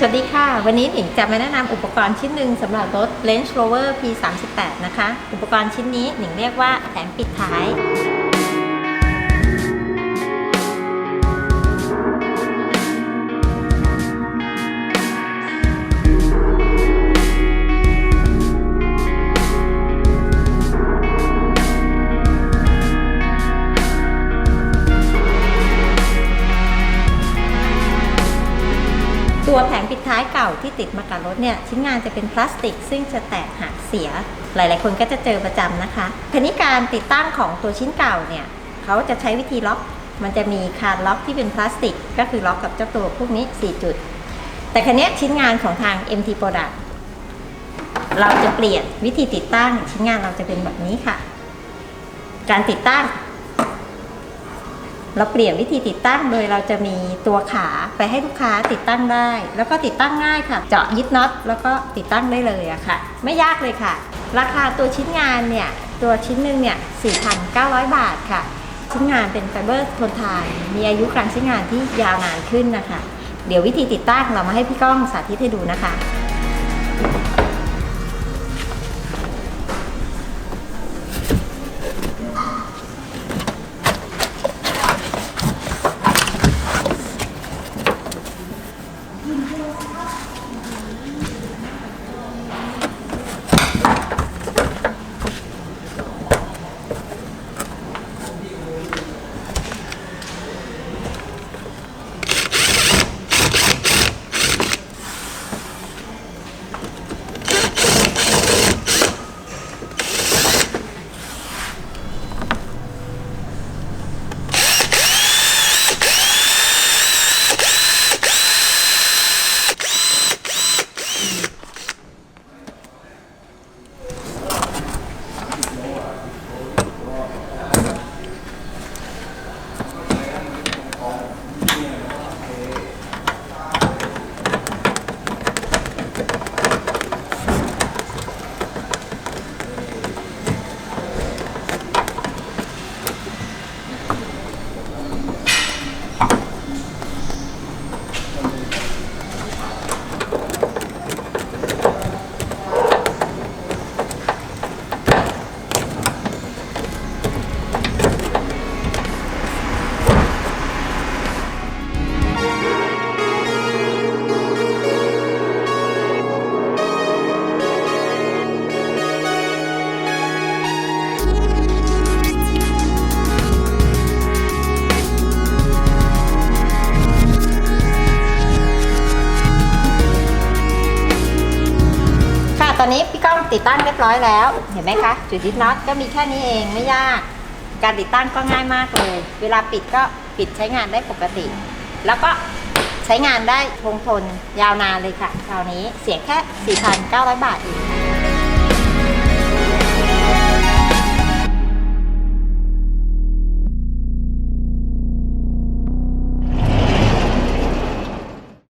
สวัสดีค่ะ วันนี้หนิงจะมาแนะนำอุปกรณ์ชิ้นหนึ่งสำหรับรถ Range Rover P38 นะคะ อุปกรณ์ชิ้นนี้หนิงเรียกว่าแผงปิดท้าย ตัวแผงปิดท้ายเก่าที่ติดมากับรถเนี่ยชิ้นงานจะเป็นพลาสติก ซึ่งจะแตกหักเสีย หลาย ๆ คนก็จะเจอประจำนะคะทีนี้การติดตั้งของตัวชิ้นเก่าเนี่ยเขาจะใช้วิธีล็อก มันจะมีคานล็อกที่เป็นพลาสติก ก็คือล็อกกับเจ้าตัวพวกนี้ 4 จุด แต่คันนี้ชิ้นงานของทาง MT Product เราจะเปลี่ยนวิธีติดตั้งชิ้นงานเราจะเป็นแบบนี้ค่ะ การติดตั้ง เราเปลี่ยนวิธีติดตั้งโดยเราจะมีตัวขาไปให้ลูกค้าติดตั้งได้ แล้วก็ติดตั้งง่ายค่ะ เจาะยึดน็อตแล้วก็ติดตั้งได้เลยอะค่ะ ไม่ยากเลยค่ะ ราคาตัวชิ้นงานเนี่ยตัวชิ้นหนึ่งเนี่ย 4,900 บาทค่ะ ชิ้นงานเป็นไฟเบอร์ทนทาน มีอายุการใช้งานที่ยาวนานขึ้นนะคะ เดี๋ยววิธีติดตั้งเรามาให้พี่ก้องสาธิตให้ดูนะคะ よし。 ตอนนี้พี่ก้องติดตั้งเรียบร้อยแล้ว เห็นไหมคะ จุดยึดน็อตก็มีแค่นี้เองไม่ยาก การติดตั้งก็ง่ายมากเลย เวลาปิดก็ปิดใช้งานได้ปกติ แล้วก็ใช้งานได้คงทนยาวนานเลยค่ะ คราวนี้เสียแค่ 4,900 บาทเอง